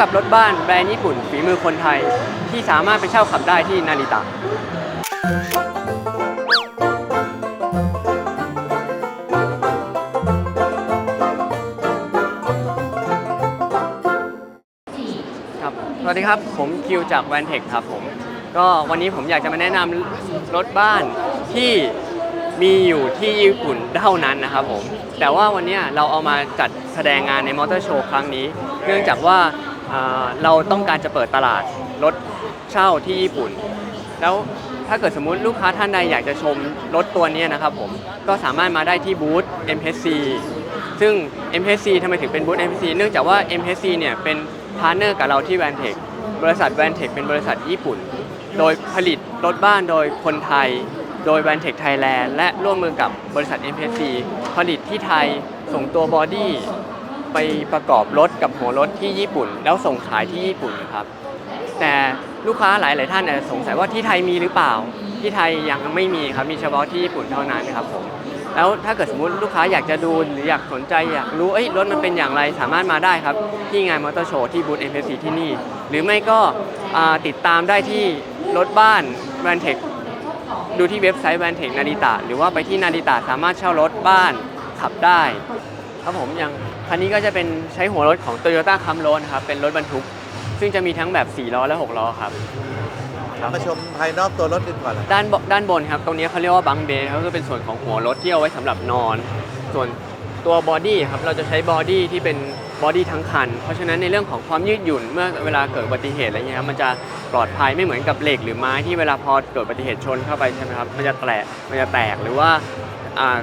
กับรถบ้านแบรนด์ญี่ปุ่นฝีมือคนไทย ที่สามารถไปเช่าขับได้ที่นาริตะ ครับ สวัสดีครับ ผมคิวจากแวนเทคครับผม ก็วันนี้ผมอยากจะมาแนะนำรถบ้านที่มีอยู่ที่ญี่ปุ่นเท่านั้นนะครับผม แต่ว่าวันนี้เราเอามาจัดแสดงงานในมอเตอร์โชว์ครั้งนี้ เนื่องจากว่า อ่าเราต้องการจะเปิดตลาดรถเช่าที่ญี่ปุ่น แล้วถ้าเกิดสมมุติลูกค้าท่านใดอยากจะชมรถตัวนี้นะครับผมก็สามารถมาได้ที่บูธ MHC ซึ่ง MHC ทำไมถึงเป็นบูธ MHC เนื่องจากว่า MHC เนี่ยเป็นพาร์เนอร์กับเราที่ Vantech บริษัท Vantech เป็นบริษัทญี่ปุ่น โดยผลิตรถบ้านโดยคนไทย โดย Vantech Thailand และร่วมมือกับบริษัท MHC ผลิตที่ไทยส่งตัวบอดี้ ไปประกอบรถกับหัวรถที่ญี่ปุ่น แล้วส่งขายที่ญี่ปุ่นครับ แต่ลูกค้าหลาย ๆ ท่านสงสัยว่าที่ไทยมีหรือเปล่า ที่ไทยยังไม่มีครับมีเฉพาะที่ญี่ปุ่นเท่านั้นครับผมแล้วถ้าเกิดสมมติลูกค้าอยากจะดูหรืออยากสนใจอยากรู้เอ้ยรถมันเป็นอย่างไรสามารถมาได้ครับ ที่งานมอเตอร์โชว์ที่บูธ m อ c ที่นี่ หรือไม่ก็ติดตามได้ที่รถบ้านแวนเทคดูที่เว็บไซต์แวนเทคนาริตะหรือว่าไปที่นาริตะสามารถเช่ารถบ้านขับได้ ครับผมย่าง คันนี้ก็จะเป็นใช้หัวรถของ Toyota c a m r o ครับ เป็นรถบรรทุก ซึ่งจะมีทั้งแบบ 4 ล้อและ 6 ล้อครับ มาชมภายนอกตัวรถกันก่อนเหรอด้านบด้านบนครับ ตรงนี้เขาเรียกว่าบังเบย์ครับก็เป็นส่วนของหัวรถที่เอาไว้สำหรับนอน ส่วนตัวบอดี้ครับเราจะใช้บอดี้ที่เป็นบอดี้ทั้งคัน เพราะฉะนั้นในเรื่องของความยืดหยุ่นเมื่อเวลาเกิดอุบัติเหตุอะไรเงี้ยครับมันจะปลอดภัยไม่เหมือนกับเหล็กหรือไม้ที่เวลาพอเกิดอุบัติเหตุชนเข้าไปใช่ไหมครับมันจะแตกมันจะแตกหรือว่าอ่า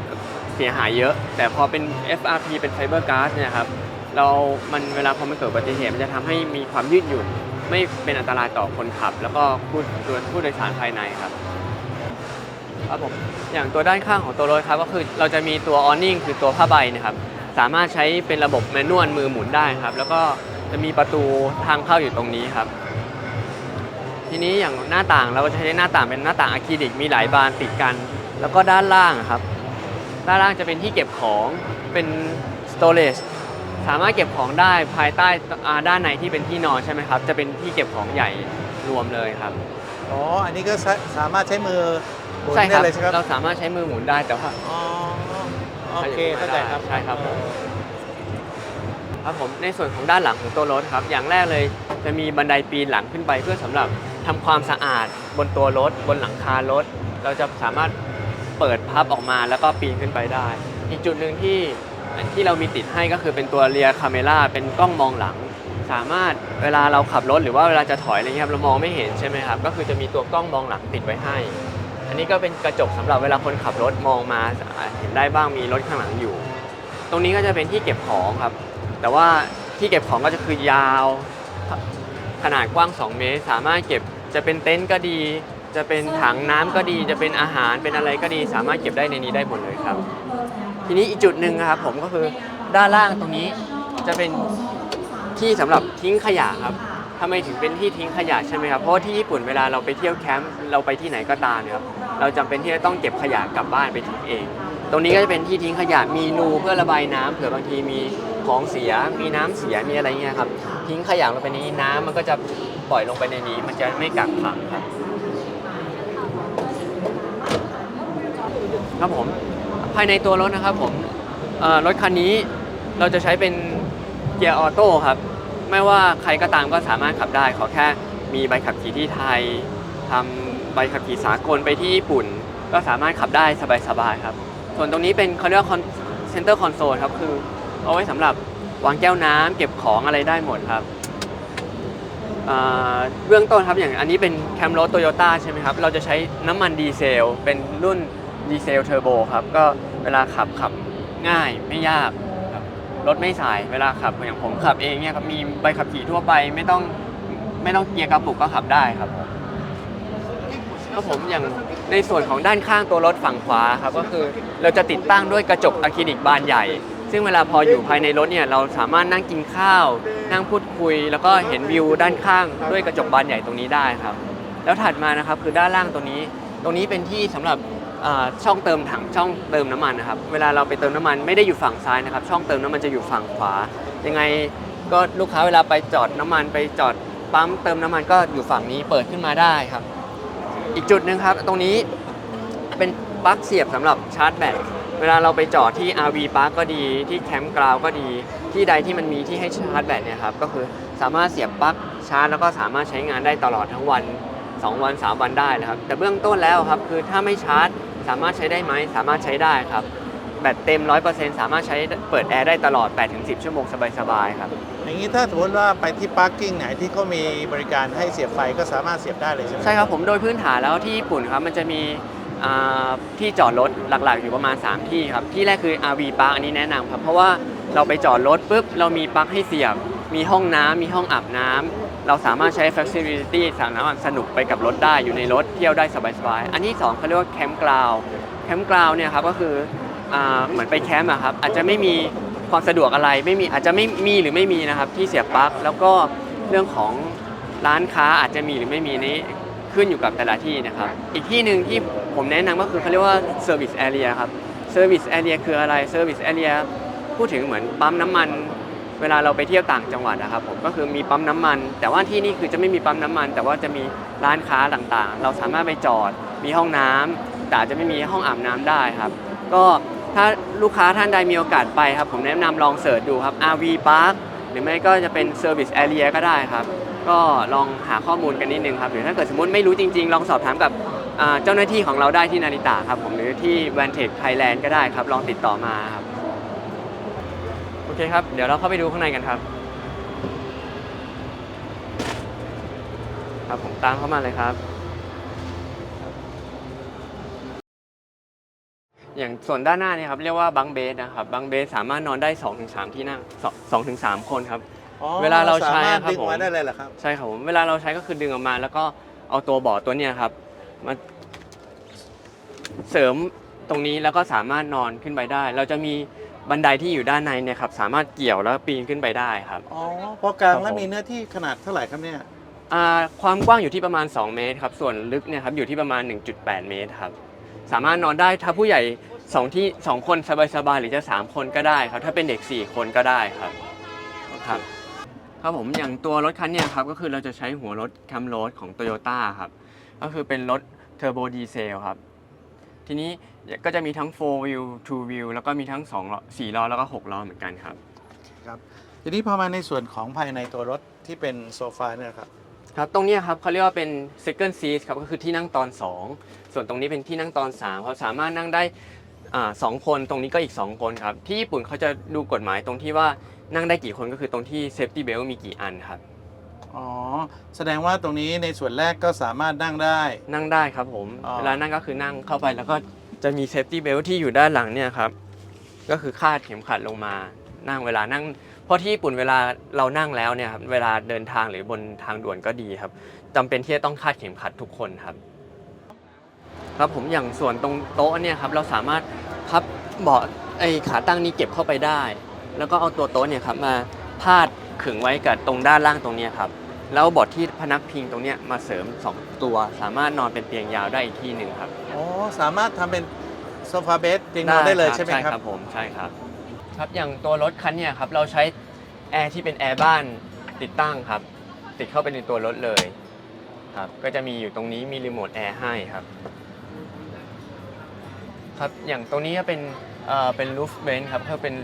เสียหายเยอะ แต่พอเป็น FRP เป็นไฟเบอร์ก๊าซเนี่ยครับเรา มันเวลาพอมันเกิดอุบัติเหตุมันจะทำให้มีความยืดหยุ่น ไม่เป็นอันตรายต่อคนขับ แล้วก็ผู้ผู้โดยสารภายในครับครับผมอย่างตัวด้านข้างของตัวรถครับก็คือเราจะมีตัวออนนิ่งคือตัวผ้าใบนะครับสามารถใช้เป็นระบบแมนนวลมือหมุนได้ครับ แล้วก็จะมีประตูทางเข้าอยู่ตรงนี้ครับ ทีนี้อย่างหน้าต่างเราก็จะใช้หน้าต่างเป็นหน้าต่างอะคริลิกมีหลายบานติดกัน แล้วก็ด้านล่างครับ ด้านล่างจะเป็นที่เก็บของเป็น storage สามารถเก็บของได้ภายใต้อ่าด้านในที่เป็นที่นอนใช่ไหมครับ จะเป็นที่เก็บของใหญ่รวมเลยครับ อ๋อ อันนี้ก็สาสามารถใช้มือหมุนใช่คได้รับเลยใช่ไหมครับเราสามารถใช้มือหมุนได้แต่ว่า อ๋อโอเคเข้าใจครับใช่ครับผมครับผมในส่วนของด้านหลังของตัวรถครับ อย่างแรกเลยจะมีบันไดปีนหลังขึ้นไปเพื่อสำหรับทำความสะอาดบนตัวรถ บนหลังคารถ เราจะสามารถ เปิดพับออกมาแล้วก็ปีนขึ้นไปได้ อีกจุดหนึ่งที่ที่เรามีติดให้ก็คือเป็นตัวเรียคาเมล่าเป็นกล้องมองหลัง สามารถเวลาเราขับรถหรือว่าเวลาจะถอยอะไรเงี้ยครับเรามองไม่เห็นใช่ไหมครับก็คือจะมีตัวกล้องมองหลังติดไว้ให้ อันนี้ก็เป็นกระจกสำหรับเวลาคนขับรถมองมาเห็นได้บ้างมีรถข้างหลังอยู่ ตรงนี้ก็จะเป็นที่เก็บของครับ แต่ว่าที่เก็บของก็จะคือยาว ขนาดกว้าง 2 เมตร สามารถเก็บจะเป็นเต็นท์ก็ดี จะเป็นถังน้ำก็ดีจะเป็นอาหารเป็นอะไรก็ดีสามารถเก็บได้ในนี้ได้หมดเลยครับ ทีนี้อีกจุดหนึ่งนะครับผมก็คือด้านล่างตรงนี้จะเป็นที่สำหรับทิ้งขยะครับทำไมถึงเป็นที่ทิ้งขยะใช่ไหมครับ เพราะว่าที่ญี่ปุ่นเวลาเราไปเที่ยวแคมป์เราไปที่ไหนก็ตามเนี่ยครับ เราจำเป็นที่จะต้องเก็บขยะกลับบ้านไปทิ้งเอง ตรงนี้ก็จะเป็นที่ทิ้งขยะมีรูเพื่อระบายน้ำเผื่อบางทีมีของเสีย มีน้ำเสียมีอะไรเงี้ยครับ ทิ้งขยะลงไปในนี้น้ำมันก็จะปล่อยลงไปในนี้ มันจะไม่กักขังครับ ครับผมภายในตัวรถนะครับผมรถคันนี้เราจะใช้เป็นเกียร์ออโต้ครับ ไม่ว่าใครก็ตามก็สามารถขับได้ ขอแค่มีใบขับขี่ที่ไทยทำใบขับขี่สากลไปที่ญี่ปุ่น ก็สามารถขับได้สบายๆครับ ส่วนตรงนี้เป็นเขาเรียกว่าเซนเตอร์คอนโซลครับ คือเอาไว้สำหรับวางแก้วน้ำเก็บของอะไรได้หมดครับเบื้องต้นครับอย่างอันนี้เป็นแคมรถโตโยต้าใช่ไหมครับ เราจะใช้น้ำมันดีเซล เป็นรุ่น ดีเซลเทอร์โบครับ ก็เวลาขับขับง่ายไม่ยากครับรถไม่สายเวลาขับอย่างผมขับเองเนี่ยครับมีใบขับขี่ทั่วไปไม่ต้องไม่ต้องเกียร์กระปุกก็ขับได้ครับผมครับผมอย่างในส่วนของด้านข้างตัวรถฝั่งขวาครับก็คือเราจะติดตั้งด้วยกระจกอะคริลิกบานใหญ่ ซึ่งเวลาพออยู่ภายในรถเนี่ยเราสามารถนั่งกินข้าว นั่งพูดคุย แล้วก็เห็นวิวด้านข้างด้วยกระจกบานใหญ่ตรงนี้ได้ครับ แล้วถัดมานะครับคือด้านล่างตรงนี้ ตรงนี้เป็นที่สำหรับ ช่องเติมถังช่องเติมน้ำมันนะครับเวลาเราไปเติมน้ำมันไม่ได้อยู่ฝั่งซ้ายนะครับ ช่องเติมน้ำมันจะอยู่ฝั่งขวา ยังไงก็ลูกค้าเวลาไปจอดน้ำมันไปจอดปั๊มเติมน้ำมันก็อยู่ฝั่งนี้เปิดขึ้นมาได้ครับ อีกจุดหนึ่งครับ ตรงนี้เป็นปลั๊กเสียบสำหรับชาร์จแบตเวลาเราไปจอดที่ RV Park ก็ดีที่แคมป์กราวก็ดีที่ใดที่มันมีที่ให้ชาร์จแบตเนี่ยครับก็คือสามารถเสียบปลั๊กชาร์จแล้วก็สามารถใช้งานได้ตลอดทั้งวัน 2 วัน 3 วันได้นะครับ แต่เบื้องต้นแล้วครับคือถ้าไม่ชาร์จ สามารถใช้ได้ไหมสามารถใช้ได้ครับ แบตเต็ม 100%สามารถใช้เปิดแอร์ได้ตลอด 8-10 ชั่วโมงสบายๆครับ อย่างนี้ถ้าสมมติว่าไปที่พาร์กิ้งไหนที่เขามีบริการให้เสียบไฟก็สามารถเสียบได้เลยใช่ไหมใช่ครับผมโดยพื้นฐานแล้วที่ญี่ปุ่นครับมันจะมีอ่าที่จอดรถหลักๆ อยู่ประมาณ 3 ที่ครับ ที่แรกคือ RV Park อันนี้แนะนำครับ เพราะว่าเราไปจอดรถปุ๊บเรามีปลั๊กให้เสียบ มีห้องน้ำมีห้องอาบน้ำ เราสามารถใช้ Facility สามารถสนุกไปกับรถได้อยู่ในรถเที่ยวได้สบายๆ อันที่สองเขาเรียกว่าแคมป์กราวแคมป์กราวเนี่ยครับก็คืออเหมือนไปแคมป์อะครับอาจจะไม่มีความสะดวกอะไรไม่มีอาจจะไม่มีหรือไม่มีนะครับที่เสียบปลั๊กแล้วก็เรื่องของร้านค้าอาจจะมีหรือไม่มีนี้ขึ้นอยู่กับแต่ละที่นะครับ อีกที่หนึ่งที่ผมแนะนำก็คือเขาเรียกว่า Service Area ครับ Service Area คืออะไร Service Area พูดถึงเหมือนปั๊มน้ำมัน เวลาเราไปเที่ยวต่างจังหวัดนะครับผมก็คือมีปั๊มน้ำมัน แต่ว่าที่นี่คือจะไม่มีปั๊มน้ำมัน แต่ว่าจะมีร้านค้าต่างๆ เราสามารถไปจอด มีห้องน้ำแต่จะไม่มีห้องอาบน้ำได้ครับ ก็ถ้าลูกค้าท่านใดมีโอกาสไปครับ ผมแนะนำลองเสิร์ชดูครับ RV Park หรือไม่ก็จะเป็น Service Area ก็ได้ครับ ก็ลองหาข้อมูลกันนิดนึงครับหรือถ้าเกิดสมมติไม่รู้จริง ๆ ลองสอบถามกับเจ้าหน้าที่ของเราได้ที่นาริตะครับผมหรือที่ v a n t e c h Thailand ก็ได้ครับ ลองติดต่อมาครับ เคครับ เดี๋ยวเราเข้าไปดูข้างในกันครับ ครับผมตามเข้ามาเลยครับ อย่างส่วนด้านหน้าเนี่ยครับเรียกว่าบังเบสนะครับบังเบสสามารถนอนได้2-3ที่นั่ง2 2-3คนครับ อ๋อเวลาเราใช้สมารถครับดึงผมมาได้เลยเหรอครับ ใช่ครับผมเวลาเราใช้ก็คือดึงออกมา แล้วก็เอาตัวเบาะตัวเนี้ยครับมาเสริมตรงนี้แล้วก็สามารถนอนขึ้นไปได้ เราจะมี บันไดที่อยู่ด้านในเนี่ยครับสามารถเกี่ยวแล้วปีนขึ้นไปได้ครับ อ๋อพอกลางครับแล้วผมมีเนื้อที่ขนาดเท่าไหร่ครับเนี่ย อ่าความกว้างอยู่ที่ประมาณ 2 เมตรครับ ส่วนลึกเนี่ยครับอยู่ที่ประมาณ 1.8 เมตรครับ สามารถนอนได้ถ้าผู้ใหญ่สองที่สองคนสบายๆหรือจะ 3 คนก็ได้ครับ ถ้าเป็นเด็ก 4 คนก็ได้ครับ ครับ ครับผมอย่างตัวรถคันเนี่ยครับก็คือเราจะใช้หัวรถแคมโรดของ Toyota ครับ ก็คือเป็นรถเทอร์โบดีเซลครับ ทีนี้ก็จะมีทั้ง 4 wheel 2 wheel แล้วก็มีทั้ง2ล้อ4ล้อแล้วก็ 6 ล้อเหมือนกันครับ ครับทีนี้พอมาในส่วนของภายในตัวรถที่เป็นโซฟาเนี่ยครับครับตรงเนี้ยครับเขาเรียกว่าเป็น second seat ครับก็คือที่นั่งตอน 2 ส่วนตรงนี้เป็นที่นั่งตอน3เขาสามารถนั่งได้อ่าสองคนตรงนี้ก็อีก 2 คนครับ ที่ญี่ปุ่นเขาจะดูกฎหมายตรงที่ว่านั่งได้กี่คนก็คือตรงที่ safety belt มีกี่อันครับ อ๋อ แสดงว่าตรงนี้ในส่วนแรกก็สามารถนั่งได้ นั่งได้ครับผม อ๋อ เวลานั่งก็คือนั่งเข้าไปแล้วก็จะมีเซฟตี้เบลที่อยู่ด้านหลังเนี่ยครับ ก็คือคาดเข็มขัดลงมา นั่งเวลานั่ง เพราะที่ญี่ปุ่นเวลาเรานั่งแล้วเนี่ยครับเวลาเดินทางหรือบนทางด่วนก็ดีครับจำเป็นที่จะต้องคาดเข็มขัดทุกคนครับ ครับผมอย่างส่วนตรงโต๊ะเนี่ยครับเราสามารถพับเบาะไอ้ขาตั้งนี้เก็บเข้าไปได้ แล้วก็เอาตัวโต๊ะเนี่ยครับมาพาด ขึงไว้กับตรงด้านล่างตรงเนี้ยครับ แล้วเบาะที่พนักพิงตรงเนี้ยมาเสริม 2 ตัว สามารถนอนเป็นเตียงยาวได้อีกที่หนึ่งครับอ๋อสามารถทำเป็นโซฟาเบดเตียงนอนได้เลยใช่ไหมครับใช่ครับผมใช่ครับ ครับอย่างตัวรถคันเนี่ยครับเราใช้แอร์ที่เป็นแอร์บ้านติดตั้งครับ ติดเข้าไปในตัวรถเลยครับก็จะมีอยู่ตรงนี้มีรีโมทแอร์ให้ครับครับอย่างตรงนี้ก็เป็นเอ่อเป็นรูฟเบนครับก็เป็น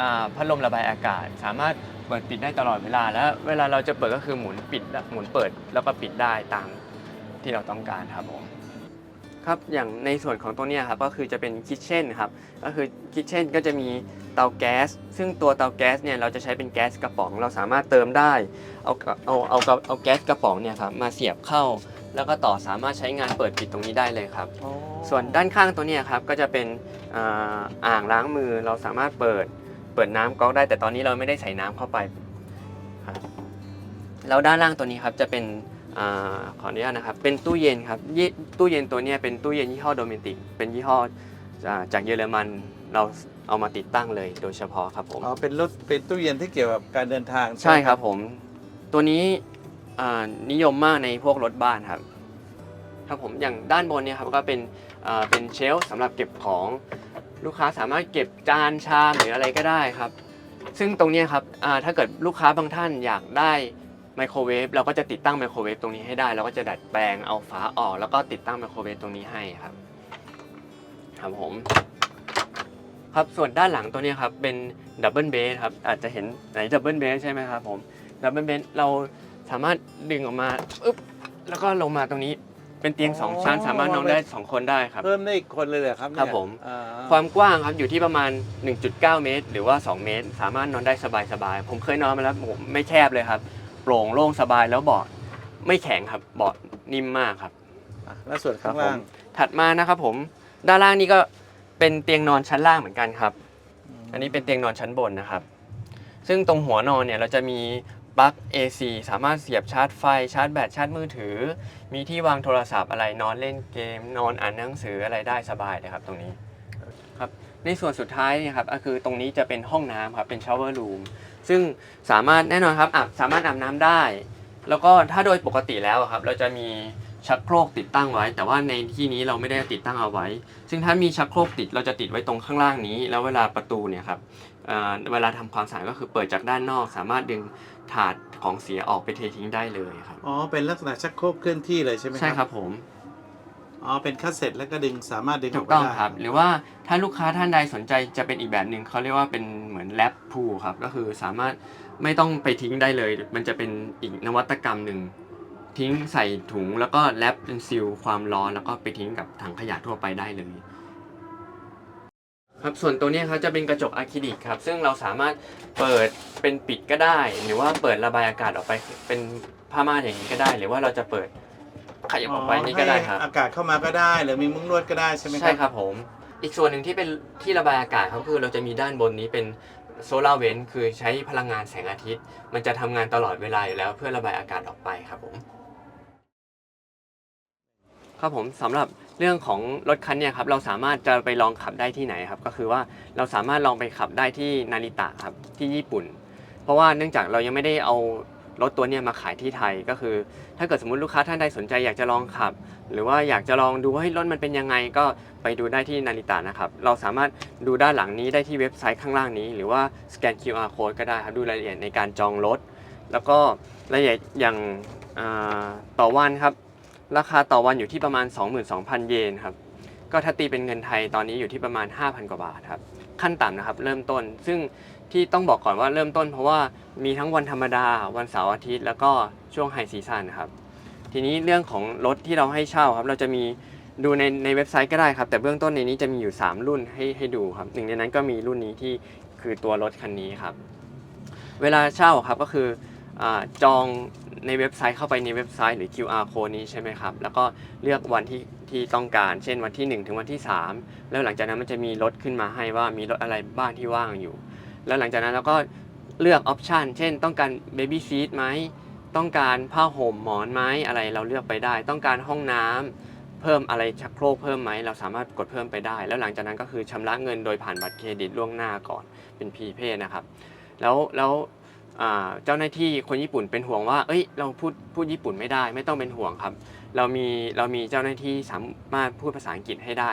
อ่าพัดลมระบายอากาศ สามารถเปิดปิดได้ตลอดเวลา แล้วเวลาเราจะเปิดก็คือหมุนปิดหมุนเปิดแล้วก็ปิดได้ตามที่เราต้องการครับผมครับอย่างในส่วนของตัวเนี้ยครับก็คือจะเป็นคิทเช่นครับก็คือคิทเช่นก็จะมีเตาแก๊ส ซึ่งตัวเตาแก๊สเนี่ยเราจะใช้เป็นแก๊สกระป๋อง เราสามารถเติมได้เอาเอาเอาเอาเอาแก๊สกระป๋องเนี่ยครับมาเสียบเข้า แล้วก็ต่อสามารถใช้งานเปิดปิดตรงนี้ได้เลยครับอ๋อส่วนด้านข้างตัวเนี้ยครับก็จะเป็นอ่าอ่างล้างมือเราสามารถเปิด เปิดน้ำก๊อกได้แต่ตอนนี้เราไม่ได้ใส่น้ำเข้าไปครับแล้วด้านล่างตัวนี้ครับจะเป็นอาขออนุญาตนะครับ เป็นตู้เย็นครับยี่ตู้เย็นตัวเนี้ยเป็นตู้เย็นยี่ห้อโดเมนติก เป็นยี่ห้ออ่าจากเยอรมันเราเอามาติดตั้งเลยโดยเฉพาะครับผมอ๋อเป็นรถเป็นตู้เย็นที่เกี่ยวกับการเดินทาง ใช่ไหมครับผม ตัวนี้อ่านิยมมากในพวกรถบ้านครับครับผมอย่างด้านบนเนี่ยครับก็เป็นอ่าเป็นเชลฟ์สำหรับเก็บของ ลูกค้าสามารถเก็บจานชามหรืออะไรก็ได้ครับ ซึ่งตรงนี้ครับถ้าเกิดลูกค้าบางท่านอยากได้ไมโครเวฟเราก็จะติดตั้งไมโครเวฟตรงนี้ให้ได้เราก็จะดัดแปลงเอาฝาออก แล้วก็ติดตั้งไมโครเวฟตรงนี้ให้ครับครับผมครับส่วนด้านหลังตัวนี้ครับเป็นดับเบิลเบสครับอาจจะเห็นไหนดับเบิลเบสใช่ไหมครับผมดับเบิลเบสเราสามารถดึงออกมาปึ๊บแล้วก็ลงมาตรงนี้ เป็นเตียงสองชั้นสามารถนอนได้สองคนได้ครับ เพิ่มได้อีกคนเลยเหรอครับเนี่ยครับผม อ่ ความกว้างครับอยู่ที่ประมาณ 1.9 เมตร หรือว่า 2 เมตร สามารถนอนได้สบายๆ ผมเคยนอนมาแล้วผมไม่แคบเลยครับ โปร่งโล่งสบายแล้วเบาะไม่แข็งครับเบาะนิ่มมากครับ อะแล้วส่วนครัข้าบงผล่ามงถัดมานะครับผมด้านล่างนี่ก็เป็นเตียงนอนชั้นล่างเหมือนกันครับ อันนี้เป็นเตียงนอนชั้นบนนะครับ ซึ่งตรงหัวนอนเนี่ยเราจะมี ปลั๊ก AC สามารถเสียบชาร์จไฟชาร์จแบตชาร์จมือถือ มีที่วางโทรศัพท์อะไรนอนเล่นเกม นอนอ่านหนังสืออะไรได้สบายเลยครับตรงนี้ครับในส่วนสุดท้ายนี่ครับก็คือตรงนี้จะเป็นห้องน้ำครับเป็นชาวเวอร์รูมซึ่งสามารถแน่นอนครับอาบสามารถอาบน้ำได้ แล้วก็ถ้าโดยปกติแล้วครับเราจะมีชักโครกติดตั้งไว้ แต่ว่าในที่นี้เราไม่ได้ติดตั้งเอาไว้ ซึ่งถ้ามีชักโครกติดเราจะติดไว้ตรงข้างล่างนี้ แล้วเวลาประตูเนี่ยครับ เอ่อเวลาทำความสะอาดก็คือเปิดจากด้านนอก สามารถดึงถาดของเสียออกไปเททิ้งได้เลยครับอ๋อเป็นลักษณะชักโครกเคลื่อนที่เลยใช่ไหมครับใช่ครับผมอ๋อเป็นคัสเซ็ตแล้วก็ดึงสามารถดึงอถูอกกไปต้องได้ครับ หรือว่าถ้าลูกค้าท่านใดสนใจจะเป็นอีกแบบหนึ่งเขาเรียกว่าเป็นเหมือนแลปพูครับก็คือสามารถไม่ต้องไปทิ้งได้เลย มันจะเป็นอีกนวัตกรรมหนึ่งทิ้งใส่ถุงแล้วก็แรปเป็นซีลความร้อนแล้วก็ไปทิ้งกับถังขยะทั่วไปได้เลย ครับส่วนตัวเนี้ยครับจะเป็นกระจกอะคริลิกครับซึ่งเราสามารถเปิดเป็นปิดก็ได้ หรือว่าเปิดระบายอากาศออกไปเป็นผ้าม่านอย่างนี้ก็ได้ หรือว่าเราจะเปิดขยับออกไปนี่ก็ได้ครับ ให้อากาศเข้ามาก็ได้ หรือมีมุ้งลวดก็ได้ใช่ไหมครับ ใช่ครับผม อีกส่วนหนึ่งที่เป็นที่ระบายอากาศครับคือเราจะมีด้านบนนี้เป็นโซลาร์เวนคือใช้พลังงานแสงอาทิตย์ มันจะทำงานตลอดเวลาอยู่แล้วเพื่อระบายอากาศออกไปครับผม ครับผมสำหรับ เรื่องของรถคันเนี่ยครับเราสามารถจะไปลองขับได้ที่ไหนครับก็คือว่าเราสามารถลองไปขับได้ที่นาริตะครับที่ญี่ปุ่น เพราะว่าเนื่องจากเรายังไม่ได้เอารถตัวเนี้ยมาขายที่ไทยก็คือ ถ้าเกิดสมมติลูกค้าท่านใดสนใจอยากจะลองขับ หรือว่าอยากจะลองดูว่าเฮ้ยรถมันเป็นยังไงก็ไปดูได้ที่นาริตะนะครับ เราสามารถดูด้านหลังนี้ได้ที่เว็บไซต์ข้างล่างนี้ หรือว่าสแกน QR code ก็ได้ครับดูรายละเอียดในการจองรถ แล้วก็รายละเอียดอย่างต่อวันครับ ราคาต่อวันอยู่ที่ประมาณ 22,000 เยนครับก็ถ้าตีเป็นเงินไทยตอนนี้อยู่ที่ประมาณ 5,000 กว่าบาทครับขั้นต่ำนะครับ เริ่มต้น ซึ่งที่ต้องบอกก่อนว่าเริ่มต้น เพราะว่ามีทั้งวันธรรมดาวันเสาร์อาทิตย์ แล้วก็ช่วงไฮซีซันครับทีนี้เรื่องของรถที่เราให้เช่าครับเราจะมีดูในในเว็บไซต์ก็ได้ครับ แต่เบื้องต้นในนี้จะมีอยู่ 3 รุ่นให้ให้ดูครับหนึ่งในนั้นก็มีรุ่นนี้ที่คือตัวรถคันนี้ครับ เวลาเช่าครับก็คือ จองในเว็บไซต์เข้าไปในเว็บไซต์หรือ QR code นี้ใช่ไหมครับ แล้วก็เลือกวันที่ที่ต้องการ เช่นวันที่ 1 ถึงวันที่ 3 แล้วหลังจากนั้นมันจะมีรถขึ้นมาให้ว่ามีรถอะไรบ้างที่ว่างอยู่ แล้วหลังจากนั้นเราก็เลือกออปชันเช่น ต้องการ Baby Seat ไหม ต้องการผ้าห่มหมอนไหมอะไรเราเลือกไปได้ ต้องการห้องน้ำเพิ่มอะไรชักโครกเพิ่มไหม เราสามารถกดเพิ่มไปได้ แล้วหลังจากนั้นก็คือชำระเงินโดยผ่านบัตรเครดิตล่วงหน้าก่อนเป็นพีเพนะครับ แล้วแล้ว เจ้าหน้าที่คนญี่ปุ่นเป็นห่วงว่า เอ้ย เราพูดพูดญี่ปุ่นไม่ได้ ไม่ต้องเป็นห่วงครับ เรามีเรามีเจ้าหน้าที่สามารถพูดภาษาอังกฤษให้ได้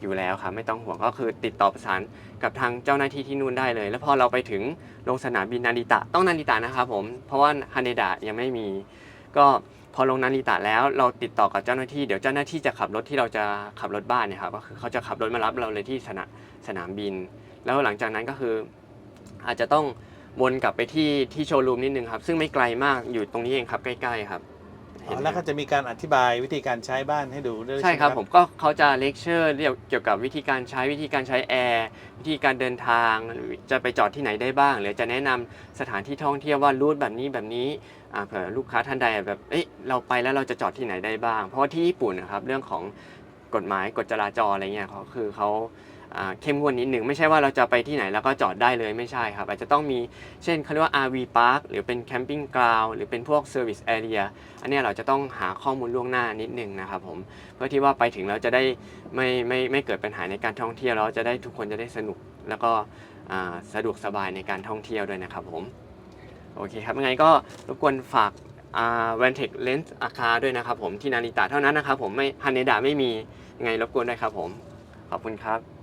อยู่แล้วครับ ไม่ต้องห่วงก็คือติดต่อประสานกับทางเจ้าหน้าที่ที่นู่นได้เลย แล้วพอเราไปถึงลงสนามบินนาริตะต้องนาริตะนะครับผม เพราะว่าฮาเดะยังไม่มี ก็พอลงนาริตะแล้วเราติดต่อกับเจ้าหน้าที่เดี๋ยวเจ้าหน้าที่จะขับรถที่เราจะขับรถบ้านเนี่ยครับก็คือเขาจะขับรถมารับเราเลยที่สนามสนามบิน แล้วหลังจากนั้นก็คืออาจจะต้อง วนกลับไปที่ที่โชว์รูมนิดนึงครับ ซึ่งไม่ไกลมากอยู่ตรงนี้เองครับใกล้ๆครับอ๋เห็อนไหมแล้วคก็รับจะมีการอธิบายวิธีการใช้บ้านให้ดูด้วยใช่ครับไหผมก็เขาจะเลคเชอร์เกี่ยวกับวิธีการใช้วิธีการใช้แอร์วิธีการเดินทาง จะไปจอดที่ไหนได้บ้าง หรือจะแนะนำสถานที่ท่องเที่ยวว่ารูทแบบนี้แบบนี้อ่าเผื่อลูกค้าท่านใดแบบเอ๊ะเราไปแล้วเราจะจอดที่ไหนได้บ้าง เพราะว่าที่ญี่ปุ่นนะครับเรื่องของกฎหมายกฎจราจรอะไรเงี้ยเขาคือเขาอ่า เข้มงวดนิดหนึ่งไม่ใช่ว่าเราจะไปที่ไหนแล้วก็จอดได้เลยไม่ใช่ครับ อาจจะต้องมีเช่นเขาเรียกว่า RV Park หรือเป็น Camping Ground หรือเป็นพวก Service Area อันนี้เราจะต้องหาข้อมูลล่วงหน้านิดหนึ่งนะครับผมเพื่อที่ว่าไปถึงเราจะได้ไม่ไม่ไม่เกิดปัญหาในการท่องเที่ยวแล้วจะได้ทุกคนจะได้สนุกแล้วก็สะดวกสบายในการท่องเที่ยวด้วยนะครับผมโอเคครับยังไงก็รบกวนฝากแวนเทคเลนส์อาคาด้วยนะครับผมที่นาริตะเท่านั้นนะครับผมไม่ฮันเนดาไม่มียังไงรบกวนด้วยครับผม ขอบคุณครับ